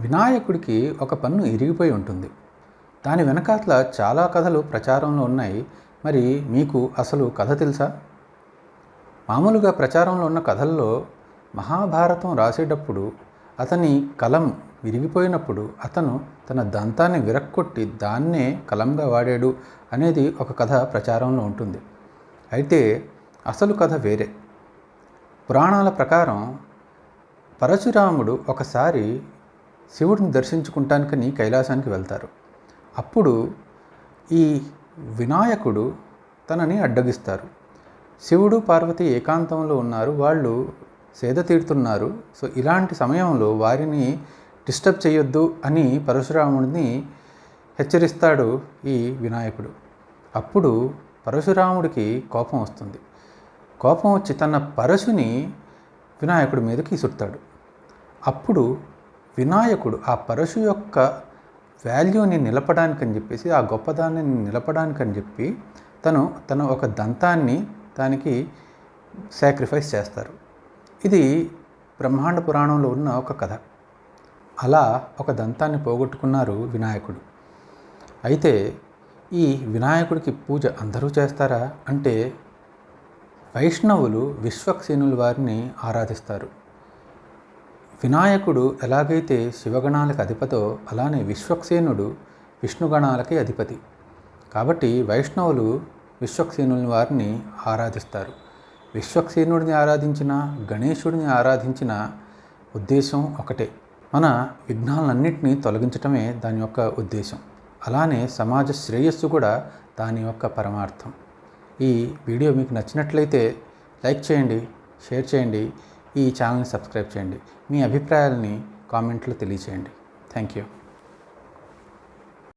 వినాయకుడికి ఒక పన్ను ఇరిగిపోయి ఉంటుంది. దాని వెనకాతల చాలా కథలు ప్రచారంలో ఉన్నాయి. మరి మీకు అసలు కథ తెలుసా? మామూలుగా ప్రచారంలో ఉన్న కథల్లో మహాభారతం రాసేటప్పుడు అతని కలం విరిగిపోయినప్పుడు అతను తన దంతాన్ని విరక్కొట్టి దాన్నే కలంగా వాడాడు అనేది ఒక కథ ప్రచారంలో ఉంటుంది. అయితే అసలు కథ వేరే. పురాణాల ప్రకారం పరశురాముడు ఒకసారి శివుడిని దర్శించుకుంటానికని కైలాసానికి వెళ్తారు. అప్పుడు ఈ వినాయకుడు తనని అడ్డగిస్తారు. శివుడు పార్వతి ఏకాంతంలో ఉన్నారు. వాళ్ళు సేద తీరుతున్నారు. సో ఇలాంటి సమయంలో వారిని డిస్టర్బ్ చేయొద్దు అని పరశురాముడిని హెచ్చరిస్తాడు ఈ వినాయకుడు. అప్పుడు పరశురాముడికి కోపం వస్తుంది. కోపం వచ్చి తన పరశుని వినాయకుడి మీదకి సుడతాడు. అప్పుడు వినాయకుడు ఆ పరశు యొక్క వాల్యూని నిలపడానికని చెప్పేసి ఆ గొప్పదాన్ని నిలపడానికని చెప్పి తను తన ఒక దంతాన్ని దానికి సాక్రిఫైస్ చేస్తారు. ఇది బ్రహ్మాండ పురాణంలో ఉన్న ఒక కథ. అలా ఒక దంతాన్ని పోగొట్టుకున్నారు వినాయకుడు. అయితే ఈ వినాయకుడికి పూజ అందరూ చేస్తారా? అంటే వైష్ణవులు విశ్వక్సేనుల వారిని ఆరాధిస్తారు. వినాయకుడు ఎలాగైతే శివగణాలకు అధిపతో అలానే విశ్వక్సేనుడు విష్ణుగణాలకి అధిపతి. కాబట్టి వైష్ణవులు విశ్వక్సేనుని వారిని ఆరాధిస్తారు. విశ్వక్సేనుడిని ఆరాధించిన గణేశుడిని ఆరాధించిన ఉద్దేశం ఒకటే. మన విఘ్నాలన్నింటినీ తొలగించటమే దాని యొక్క ఉద్దేశం. అలానే సమాజ శ్రేయస్సు కూడా దాని యొక్క పరమార్థం. ఈ వీడియో మీకు నచ్చినట్లయితే లైక్ చేయండి షేర్ చేయండి. ఈ ఛానల్ని సబ్స్క్రైబ్ చేయండి. మీ అభిప్రాయాలని కామెంట్లో తెలియచేయండి. Thank you.